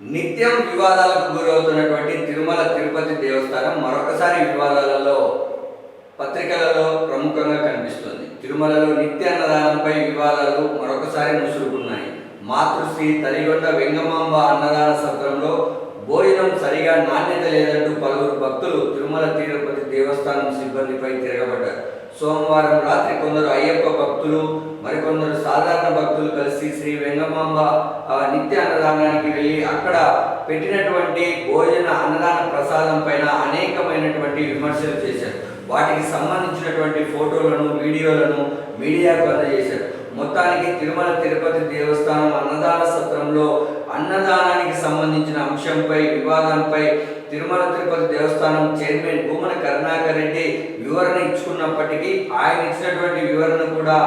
నిత్యం వివాదాలకు గురవుతున్నటువంటి తిరుమల తిరుపతి దేవస్థానం మరొకసారి వివాదాలలో పత్రికలలో ప్రముఖంగా కనిపిస్తుంది. తిరుమలలో నిత్య అన్నదానంపై వివాదాలు మరొకసారి ముసురుకున్నాయి. మాతృశ్రీ తలిగొండ వెంగమాంబ అన్నదాన సత్రంలో భోజనం సరిగా నాణ్యత లేదంటూ పలువురు భక్తులు తిరుమల తిరుపతి దేవస్థానం సిబ్బందిపై తిరగబడ్డారు. సోమవారం రాత్రి కొందరు అయ్యప్ప భక్తులు మరికొందరు సాధారణ భక్తులు కలిసి శ్రీ వెంగమాంబ నిత్య అన్నదానానికి వెళ్ళి అక్కడ పెట్టినటువంటి భోజన అన్నదాన ప్రసాదం పైన అనేకమైనటువంటి విమర్శలు చేశారు. వాటికి సంబంధించినటువంటి ఫోటోలను వీడియోలను మీడియాకు అందజేశారు. మొత్తానికి తిరుమల తిరుపతి దేవస్థానం అన్నదాన సత్రంలో అన్నదానానికి సంబంధించిన అంశంపై వివాదంపై తిరుమల తిరుపతి దేవస్థానం చైర్మన్ భూమన కరుణాకర్ రెడ్డి వివరణ ఇచ్చుకున్నప్పటికీ ఆయన ఇచ్చినటువంటి వివరణ కూడా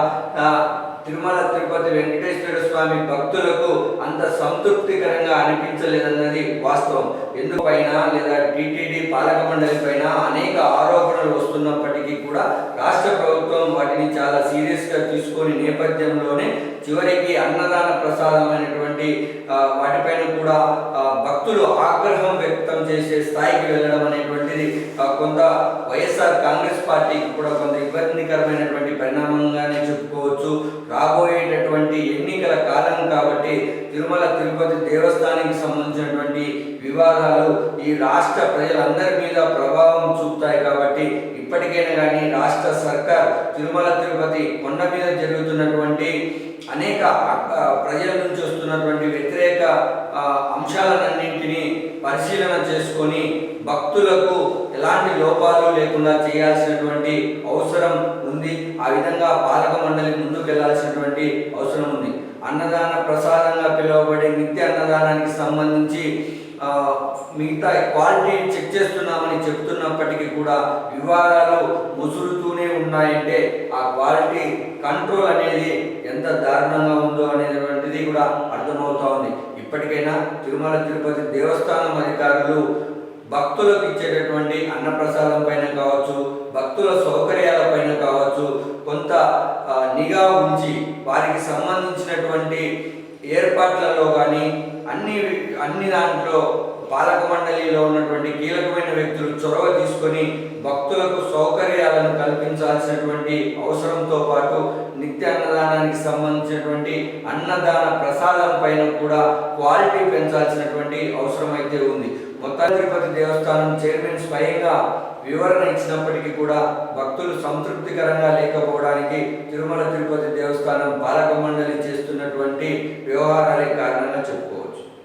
తిరుమల తిరుపతి వెంకటేశ్వర స్వామి భక్తులకు అంత సంతృప్తికరంగా అనిపించలేదన్నది వాస్తవం. ఎందుకైనా లేదా టిటిడి పాలక మండలి పైన అనేక ఆరోపణలు వస్తున్నప్పటికీ కూడా రాష్ట్ర ప్రభుత్వం వాటిని చాలా సీరియస్గా తీసుకొని నేపథ్యంలోనే చివరికి అన్నదాన ప్రసాదమైనటువంటి వాటిపైన కూడా భక్తులు ఆగ్రహం వ్యక్తం చేసే స్థాయికి వెళ్ళడం అనేటువంటిది ఆ, కొంత వైఎస్ఆర్ కాంగ్రెస్ పార్టీకి కూడా కొంత ఇబ్బందికరమైనటువంటి పరిణామంగానే చెప్పుకోవచ్చు. రాబోయేటటువంటి ఎన్నికల కాలం కాబట్టి తిరుమల తిరుపతి దేవస్థానానికి సంబంధించినటువంటి వివాదాలు ఈ రాష్ట్ర ప్రజలందరి మీద ప్రభావం చూపుతాయి కాబట్టి ఇప్పటికైనా కానీ రాష్ట్ర సర్కార్ తిరుమల తిరుపతి కొండ మీద జరుగుతున్నటువంటి అనేక ప్రజల నుంచి వస్తున్నటువంటి వ్యతిరేక అంశాలన్నింటినీ పరిశీలన చేసుకొని భక్తులకు ఎలాంటి లోపాలు లేకుండా చేయాల్సినటువంటి అవసరం ఉంది. ఆ విధంగా పాలక మండలి ముందుకు వెళ్ళాల్సినటువంటి అవసరం ఉంది. అన్నదాన ప్రసాదంగా పిలువబడే నిత్య అన్నదానానికి సంబంధించి మిగతా క్వాలిటీ చెక్ చేస్తున్నామని చెప్తున్నప్పటికీ కూడా వివాదాలు ముసురుతూనే ఉన్నాయంటే ఆ క్వాలిటీ కంట్రోల్ అనేది ఎంత దారుణంగా ఉందో అనేటువంటిది కూడా అర్థమవుతా ఉంది. ఇప్పటికైనా తిరుమల తిరుపతి దేవస్థానం అధికారులు భక్తులకు ఇచ్చేటటువంటి అన్నప్రసాదం పైన కావచ్చు భక్తుల సౌకర్యాల పైన కావచ్చు కొంత నిఘా ఉంచి వారికి సంబంధించినటువంటి ఏర్పాట్లలో కానీ అన్ని అన్ని దాంట్లో పాలక మండలిలో ఉన్నటువంటి కీలకమైన వ్యక్తులు చొరవ తీసుకొని భక్తులకు సౌకర్యాలను కల్పించాల్సినటువంటి అవసరంతో పాటు నిత్య అన్నదానానికి సంబంధించినటువంటి అన్నదాన ప్రసాదం పైన కూడా క్వాలిటీ పెంచాల్సినటువంటి అవసరం అయితే ఉంది. మొత్తం తిరుపతి దేవస్థానం చైర్మన్ స్వయంగా వివరణ ఇచ్చినప్పటికీ కూడా భక్తులు సంతృప్తికరంగా లేకపోవడానికి తిరుమల తిరుపతి దేవస్థానం పాలక మండలి చేస్తున్నటువంటి వ్యవహారాలే కారణం.